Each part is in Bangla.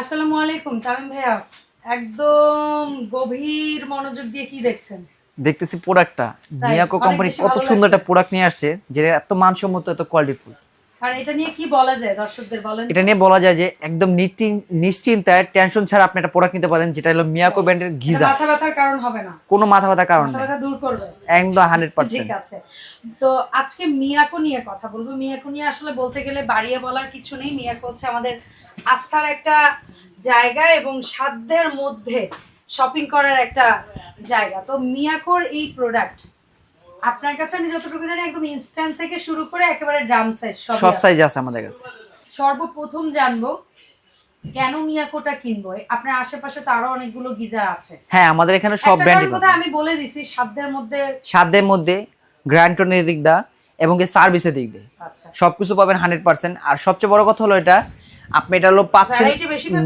আসসালামু আলাইকুম তামিম ভাইয়া। একদম গভীর মনোযোগ দিয়ে কি দেখছেন? দেখতেছি প্রোডাক্টটা মিয়াকো কোম্পানি কত সুন্দর একটা প্রোডাক্ট নিয়ে আসছে যেটা এত মানসম্মত এত কোয়ালিটিফুল আর এটা নিয়ে কি বলা যায় দর্শকদের বলেন? এটা নিয়ে বলা যায় যে একদম নিশ্চিন্তায় টেনশন ছাড়া আপনি একটা প্রোডাক্ট নিতে পারেন যেটা হলো মিয়াকো ব্র্যান্ডের গিজা। মাথা ব্যথার কারণ হবে না। কোনো মাথা ব্যথা কারণ মাথা দূর করবে। একদম হান্ড্রেড পার্সেন্ট ঠিক আছে। তো আজকে মিয়াকো নিয়ে কথা বলব। মিয়াকো নিয়ে আসলে বলতে গেলে বাড়িয়ে বলার কিছু নেই। মিয়াকো হচ্ছে আমাদের আস্থার একটা জায়গা এবং সাধ্যের মধ্যে শপিং করার একটা জায়গা। তো মিয়াকোর এই প্রোডাক্ট আপনার কাছে আমি যতটুকু জানি একদম ইনস্ট্যান্ট থেকে শুরু করে একেবারে ড্রাম সাইজ সব সব সাইজ আছে আমাদের কাছে। সর্বপ্রথম জানব কেন মিয়াকোটা কিনবো? আপনার আশেপাশে তো আরও অনেকগুলো গিজার আছে। হ্যাঁ আমাদের এখানে সব ব্র্যান্ডই বোধহয় আমি বলে দিছি সাধ্যের মধ্যে সাধ্যের মধ্যে গ্র্যান্টনের দিক দা এবং কি সার্ভিসের দিক দিয়ে আচ্ছা। সবকিছু পাবেন হান্ড্রেড পার্সেন্ট আর সবচেয়ে বড় কথা হলো এটা আপনি এটা হলো পাচ্ছেন?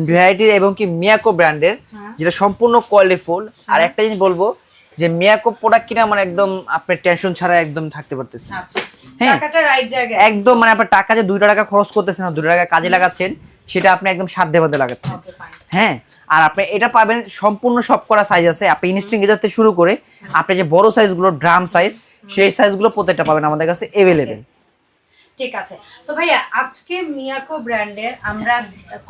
ভ্যারাইটি এবং কি মিয়াকো ব্র্যান্ডের হ্যাঁ। যেটা সম্পূর্ণ কোয়ালিটিফুল আর একটা জিনিস বলব যে মিয়াকো প্রোডাক্ট কিনে আমার একদম আপনার টেনশন ছাড়া একদম থাকতে পারতেছে। আচ্ছা হ্যাঁ। একদম মানে আপনার টাকা যে দুইটা টাকা খরচ করতেছেন না দুইটা টাকা কাজে লাগাচ্ছেন সেটা আপনি একদম সাধ্যে মধ্যে লাগাচ্ছেন। হ্যাঁ আর আপনি এটা পাবেন সম্পূর্ণ সব করা সাইজ আছে। আপনি ইনস্টিং গেজার থেকে শুরু করে আপনি যে বড় সাইজগুলো ড্রাম সাইজ সেই সাইজগুলো প্রত্যেকটা পাবেন আমাদের কাছে এভেলেবেল ঠিক আছে। তো ভাইয়া আজকে মিয়াকো ব্র্যান্ডের আমরা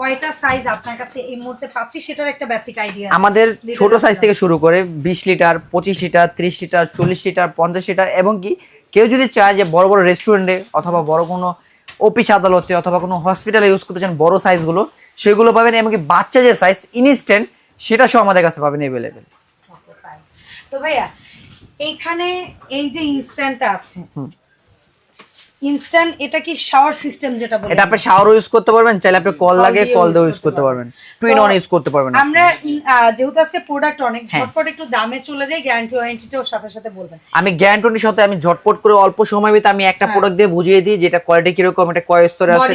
কয়টা সাইজ আপনার কাছে এই মুহূর্তে পাচ্ছি সেটার একটা বেসিক আইডিয়া আমাদের ছোট সাইজ থেকে শুরু করে বিশ লিটার পঁচিশ লিটার ত্রিশ লিটার চল্লিশ লিটার পঞ্চাশ লিটার এবং কি কেউ যদি চায় যে বড় বড় রেস্টুরেন্টে অথবা বড় কোনো অফিস আদালতে অথবা কোনো হসপিটালে ইউজ করতে চান বড় সাইজগুলো সেগুলো পাবেন এমনকি বাচ্চা যে সাইজ ইনস্ট্যান্ট সেটা সব আমাদের কাছে পাবেন অ্যাভেলেবেল তো ভাইয়া এইখানে এই যে ইনস্ট্যান্টটা আছে ইনস্ট্যান্ট এটা কি শাওয়ার সিস্টেম যেটা বলে এটা আপনি শাওয়ারও ইউজ করতে পারবেন চাইলে আপনি কল লাগে কল দিয়েও ইউজ করতে পারবেন। টুইন অন ইউজ করতে পারবেন আমরা যেহেতু আজকে প্রোডাক্ট অনেক হ্যাঁ। ঝটপট একটু দামে চলে যায় গ্যারান্টি ওয়ারেন্টিটাও সাথে সাথে বলবেন। আমি গ্যারান্টনির সাথে আমি ঝটপট করে অল্প সময় ভিতরে আমি একটা প্রোডাক্ট দিয়ে বুঝিয়ে দিই যেটা কোয়ালিটি কীরকম এটা কয় স্তরে আছে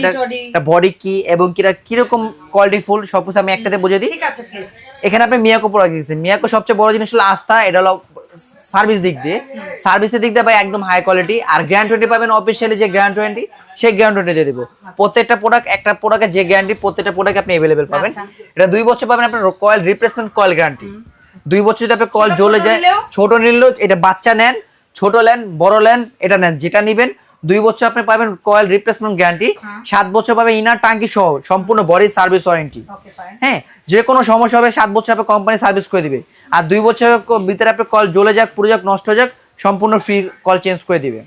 এটা বডি কি এবং কিরা কীরকম কোয়ালিটি ফুল সব কিছু আমি একটাতে বুঝিয়ে দিই। ঠিক আছে প্লিজ এখানে আপনি মিয়াকো প্রোডাক্ট দিচ্ছেন মিয়াকো সবচেয়ে বড় জিনিস হলো আস্থা এটা হলো সার্ভিস দিক দিয়ে। সার্ভিসের দিক দিয়ে ভাই একদম হাই কোয়ালিটি আর গ্র্যান্ড টোয়েন্টি পাবেন অফিসিয়ালি যে গ্র্যান্ড টোয়েন্টি সেই গ্র্যান্ড টোয়েন্টি দিয়ে দেবো। প্রত্যেকটা প্রোডাক্ট একটা প্রোডাক্টের যে গ্যারান্টি প্রত্যেকটা প্রোডাক্ট আপনি অ্যাভেলেবেল পাবেন। আচ্ছা। এটা দুই বছর পাবেন আপনার কয়েল রিপ্লেসমেন্ট কয়েল গ্যারান্টি দুই বছর যদি আপনার কল জ্বলে যায় ছোট নিলেও এটা বাচ্চা নেন। ছোট ল্যান্ড বড় ল্যান্ড এটা নেন যেটা নিবেন দুই বছর আপনি পাবেন কয়েল রিপ্লেসমেন্ট গ্যারান্টি সাত বছর পাবেন ইনার টাঙ্কি সহ সম্পূর্ণ বডি সার্ভিস ওয়ারেন্টি হ্যাঁ যে কোনো সমস্যা হবে সাত বছর আপনি কোম্পানি সার্ভিস করে দিবে। আর দুই বছরের ভিতরে আপনি কল জ্বলে যাক পুরো যাক নষ্ট হয়ে যাক সম্পূর্ণ ফ্রি কল চেঞ্জ করে দিবে।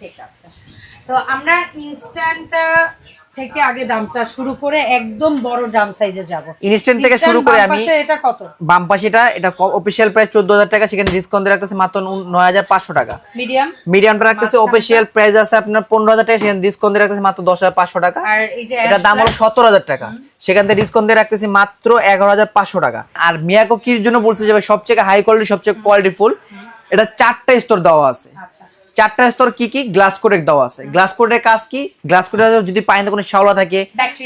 তো আমরা ইনস্ট্যান্টটা থেকে আগে দামটা শুরু করে একদম বড় ড্রাম সাইজে যাব। ইনস্ট্যান্ট থেকে শুরু করে আমি এটা কত? বাম পাশেটা এটা অফিসিয়াল প্রাইস চোদ্দ হাজার টাকা সেখানে ডিসকাউন্ট রাখতেছে মাত্র নয় হাজার পাঁচশো টাকা। মিডিয়াম মিডিয়ামটা রাখতেছে অফিসিয়াল প্রাইস আছে আপনার পনেরো হাজার টাকা সেখানে ডিসকাউন্ট রাখতেছে মাত্র দশ হাজার পাঁচশো টাকা। আর এই যে এটার দাম হলো সত্তর হাজার টাকা সেখান থেকে ডিসকাউন্ট দিয়ে রাখতেছি মাত্র এগারো হাজার পাঁচশো টাকা। আর মিয়াকো কির জন্য বলছে যে সবচেয়ে হাই কোয়ালিটি সবচেয়ে কোয়ালিটি ফুল এটা চারটা স্তর দেওয়া আছে। আচ্ছা। চারটা স্তর কি কি? গ্লাস কোটেক দেওয়া আছে। গ্লাস কোটের কাজ কি? গ্লাস কোটের যদি পানিতে কোনো শ্যাওলা থাকে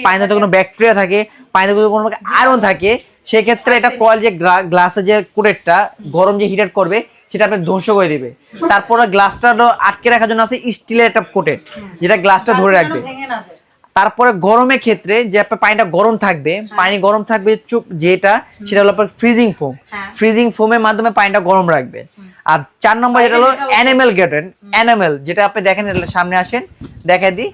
পানিতে কোনো ব্যাকটেরিয়া থাকে পানিতে কোনো আয়রন থাকে সেক্ষেত্রে এটা কয়েল যে গ্লাসে যে কোটেটটা গরম যে হিটার করবে সেটা আপনি ধ্বংস করে দিবে। তারপরে গ্লাসটা আটকে রাখার জন্য আছে স্টিলের একটা কোটেড যেটা গ্লাসটা ধরে রাখবে। তারপরে গরমের ক্ষেত্রে যে আপনার পানিটা গরম থাকবে পানি গরম থাকবে চুপ যেটা সেটা হলো আপনার ফ্রিজিং ফোম হ্যাঁ। ফ্রিজিং ফোমের মাধ্যমে পানিটা গরম রাখবে। আর চার নম্বর যেটা হলো অ্যানিমেল গার্ডেন অ্যানিমেল যেটা আপনি দেখেন সামনে আসেন দেখা দিই।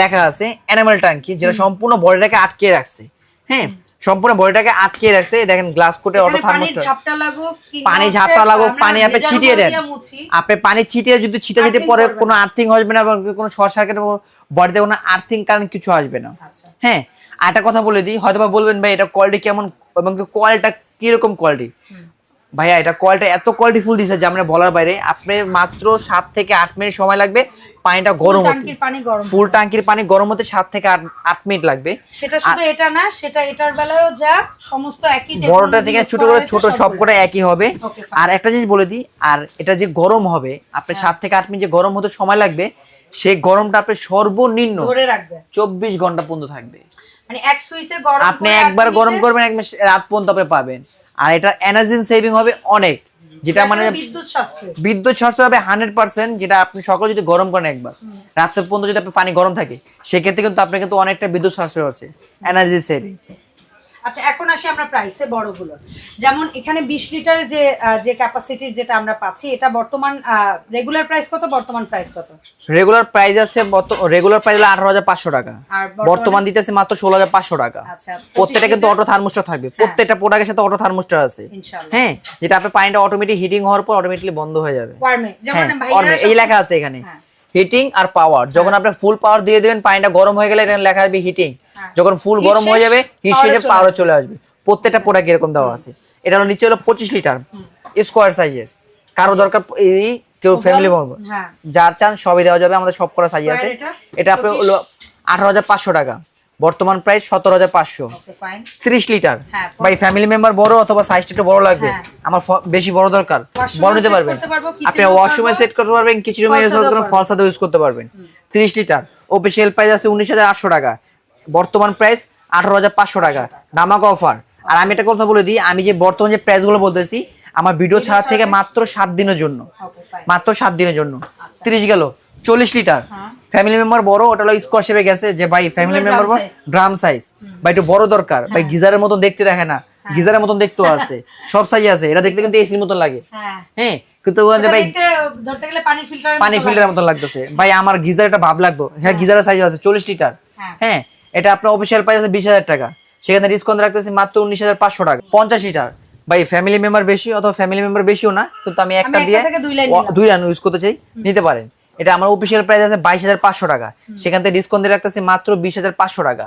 লেখা আছে অ্যানিমেল ট্যাঙ্কি যেটা সম্পূর্ণ বডিটাকে আটকে রাখছে। হ্যাঁ? সম্পূর্ণ বডিটাকে আটকে রাখছে। দেখেন গ্লাস কোটে অটো কিংবা পানি ঝাপটা লাগুক পানি আপনি ছিটিয়ে দেন। আপনি পানি ছিটিয়ে যদি ছিটে যদি পরে কোনো আর্থিং আসবে না কোনো শর্ট সার্কিট বডিতে কোনো আর্থিং কারণ কিছু আসবে না। আচ্ছা। হ্যাঁ একটা কথা বলে দিই হয়তো বলবেন ভাই এটা কোয়ালিটি কেমন এবং কোয়ালিটা কীরকম কোয়ালিটি ভাইয়া এটা কোয়ালিটি এত কোয়ালিটি ফুল দিছে যে আমরা বলার বাইরে। আপনি মাত্র সাত থেকে আট মিনিট সময় লাগবে পানিটা গরম হতে। ফুল টাঙ্কির পানি গরম হতে সাত থেকে আট মিনিট লাগবে। সেটা শুধু এটা না সেটা এটার বেলায়ও যা সমস্ত একই বড়টা থেকে ছোট করে ছোট। সবকটা একই হবে। আর একটা জিনিস বলে দিই আর এটা যে গরম হবে আপনি হ্যাঁ। সাত থেকে আট মিনিট যে গরম হতে সময় লাগবে সেই গরমটা আপনি সর্বনিম্ন ধরে রাখবে। চব্বিশ ঘণ্টা পর্যন্ত থাকবে। মানে এক সুইচে গরম আপনি একবার গরম করবেন এক মাস রাত পর্যন্ত আপনি পাবেন। আর এটা এনার্জি সেভিং হবে অনেক যেটা মানে বিদ্যুৎ সাশ্রয়। বিদ্যুৎ সাশ্রয় হবে হান্ড্রেড পার্সেন্ট যেটা আপনি সকালে যদি গরম করেন একবার। রাত্রে পর্যন্ত যদি আপনার পানি গরম থাকে সেক্ষেত্রে কিন্তু আপনার কিন্তু অনেকটা বিদ্যুৎ সাশ্রয় আছে এনার্জি সেভিং আচ্ছা এখন আসি আমরা প্রাইসে বড়গুলো যেমন এখানে বিশ লিটার যে যে ক্যাপাসিটির যেটা আমরা পাচ্ছি এটা বর্তমান রেগুলার প্রাইস কত বর্তমান প্রাইস কত? রেগুলার প্রাইস আছে রেগুলার প্রাইস হলো আঠারো হাজার পাঁচশো টাকা। বর্তমানে- দিতেছে মাত্র ষোলো হাজার পাঁচশো টাকা। আচ্ছা প্রত্যেকটা কিন্তু অটো থার্মোস্টার থাকবে। প্রত্যেকটা প্রোডাক্টের সাথে অটো থার্মোস্টার আছে হ্যাঁ যেটা আপনার পানিটা অটোমেটিক হিটিং হওয়ার পর অটোমেটিকলি বন্ধ হয়ে যাবে। হ্যাঁ এই লেখা আছে এখানে। হ্যাঁ। হিটিং আর পাওয়ার যখন আপনি ফুল পাওয়ার দিয়ে দিবেন পানিটা গরম হয়ে গেলে এখানে লেখা হবে হিটিং হ্যাঁ। যখন ফুল গরম হয়ে যাবে হিট চলে পাওয়ার চলে আসবে। প্রত্যেকটা প্রোডাক্ট এরকম দেওয়া আছে। এটা হলো নিচে হলো পঁচিশ লিটার। স্কোয়ার সাইজের কারও দরকার এই কেউ ফ্যামিলি হ্যাঁ। যার চান সবই দেওয়া যাবে আমাদের সব করা সাইজ আছে। এটা? আপনি হলো আঠারো হাজার পাঁচশো টাকা। বর্তমান প্রাইস সতেরো হাজার পাঁচশো। ত্রিশ লিটার। হ্যাঁ, ভাই ফ্যামিলি মেম্বার বড় অথবা সাইজটা একটু বড় লাগবে। হ্যাঁ। আমার বেশি বড় দরকার। বড় নিতে পারবেন। আপনি ওয়াশরুমে সেট করতে পারবেন কিছু রুমে ইউজ করতে পারব। ফলসাতে ইউজ করতে পারবেন। ত্রিশ লিটার। অফিসিয়াল প্রাইস আছে উনিশ হাজার আটশো টাকা। বর্তমান প্রাইস আঠারো হাজার পাঁচশো টাকা দামাকা অফার আর আমি একটা কথা বলে দিই আমি যে বর্তমান যে প্রাইসগুলো বলতেছি আমার ভিডিও ছাড়া থেকে মাত্র সাত দিনের জন্য। মাত্র সাত দিনের জন্য। তিরিশ গেল চল্লিশ লিটার হ্যাঁ। ফ্যামিলি মেম্বার বড় ওটা হলো স্কোয়ার শেপে গেছে যে ভাই ফ্যামিলি মেম্বার। ড্রাম সাইজ বা একটু বড় দরকার। ভাই গিজারের মতন দেখতে দেখে না। গিজারের মতন দেখতেও আছে। সব সাইজ আছে। এটা দেখতে কিন্তু এসির মতন লাগে। হ্যাঁ। হ্যাঁ কিন্তু এটা ভাই দেখতে ধরতে গেলে পানির ফিল্টার পানি ফিল্টারের মতন লাগতেছে। ভাই আমার গিজার একটা ভাব লাগবে। হ্যাঁ গিজারের সাইজ আছে চল্লিশ লিটার হ্যাঁ। এটা আপনার অফিসিয়াল প্রাইস আছে বিশ হাজার টাকা। সেখানে ডিসকাউন্ট রাখতেছি মাত্র উনিশ হাজার পাঁচশো টাকা। পঞ্চাশ লিটার ভাই ফ্যামিলি মেম্বার বেশি অথবা ফ্যামিলি মেম্বার বেশিও না কিন্তু আমি একটা দিয়ে। দুই রান ইউজ করতে চাই নিতে পারেন। এটা আমার অফিসিয়াল প্রাইস আছে বাইশ হাজার পাঁচশো টাকা। সেখান থেকে ডিসকাউন্ট দিয়ে রাখতেছি মাত্র বিশ হাজার পাঁচশো টাকা।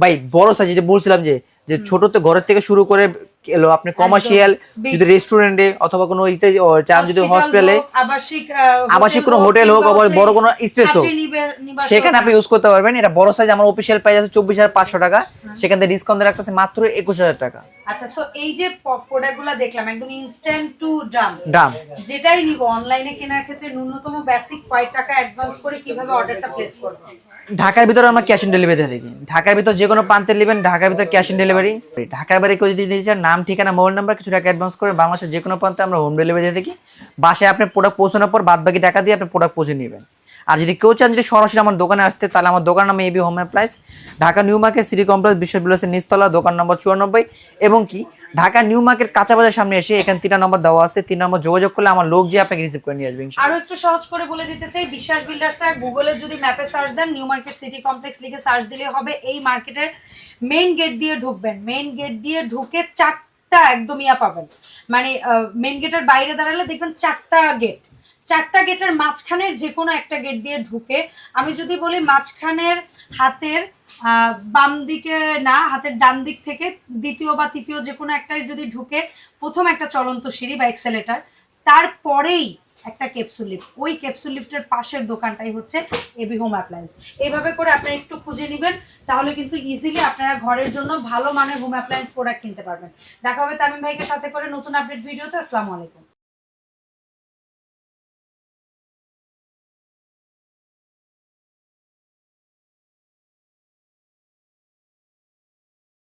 ভাই বড় সাইজ যে বলছিলাম যে যে ছোট তো ঘরের থেকে শুরু করে এলো আপনি কমার্শিয়াল যদি রেস্টুরেন্টে অথবা কোনো ইতে চান যদি হসপিটালে আবাসিক কোনো হোটেল হোক আবার বড় কোনো স্পেস হোক সেখানে আপনি ইউজ করতে পারবেন। এটা বড় সাইজ আমার অফিসিয়াল প্রাইস আছে চব্বিশ হাজার পাঁচশো টাকা। সেখান থেকে ডিসকাউন্ট রাখতেছে মাত্র একুশ হাজার টাকা। আচ্ছা সো এই যে প্রোডাক্টগুলো দেখলাম একদম ইনস্ট্যান্ট টু ড্রাম দাম যেটাই নিব অনলাইনে কেনার ক্ষেত্রে ন্যূনতম বেসিক কয় টাকা অ্যাডভান্স করে কীভাবে অর্ডারটা প্লেস করব? ঢাকার ভিতরে আমরা ক্যাশ অন ডেলিভারি দিয়ে থাকি ঢাকার ভিতর যে কোনো প্রান্তে নেবেন ঢাকার ভিতরে ক্যাশ অন ডেলিভারি ঢাকার বাইরে কেউ যদি দিতে চান নাম ঠিকানা মোবাইল নাম্বার কিছু টাকা অ্যাডভান্স করে বাংলাদেশের যে কোনো প্রান্তে আমরা হোম ডেলিভারি দিয়ে থাকি বাসায় আপনি প্রোডাক্ট পৌঁছানোর পর বাদ বাকি টাকা দিয়ে আপনি প্রোডাক্ট পৌঁছে নেবেন। আর যদি কেউ চান যদি সরাসরি আমার দোকানে আসতে, তাহলে আমার দোকান নাম AB home appliances Dhaka New Market City Complex বিশ্ববিদ্যালয়ের নিচতলা, দোকান নম্বর চুরানব্বই এবং কি ঢাকা নিউ মার্কেট কাঁচা বাজার সামনে এসে এখানে তিন নম্বর দেওয়া আছে, তিন নম্বর যোগাযোগ করলে আমার লোক যে আপনাকে রিসিভ করে নিয়ে আসবে, ইনশাআল্লাহ। আরও একটু সহজ করে বলে দিতে চাই, বিশ্বাস বিল্ডার্স গুগলে যদি ম্যাপে সার্চ দেন, নিউ মার্কেট সিটি কমপ্লেক্স লিখে সার্চ দিলে হবে, এই মার্কেটের মেইন গেট দিয়ে ঢুকবেন। মেইন গেট দিয়ে ঢুকে চারটা একদম ইয়া পাবেন। মানে মেইন গেটের বাইরে দাঁড়ালে দেখবেন চারটা গেট চারটা গেটের মাঝখানের যে কোনো একটা গেট দিয়ে ঢুকে, আমি যদি বলি মাঝখানের হাতের বাম দিকে না, হাতের ডান দিক থেকে দ্বিতীয় বা তৃতীয় যে কোনো একটাই যদি ঢুকে, প্রথম একটা চলন্ত সিঁড়ি বা এক্সেলেটার তারপরেই একটা ক্যাপসুল লিফট ওই ক্যাপসুল লিফটের পাশের দোকানটাই হচ্ছে এবি হোম অ্যাপ্লায়েন্স এইভাবে করে আপনারা একটু খুঁজে নেবেন, তাহলে কিন্তু ইজিলি আপনারা ঘরের জন্য ভালো মানের হোম অ্যাপ্লায়েন্স প্রোডাক্ট কিনতে পারবেন। দেখা হবে তামিম ভাইকে সাথে করে নতুন আপডেট ভিডিওতে। আসসালামু আলাইকুম।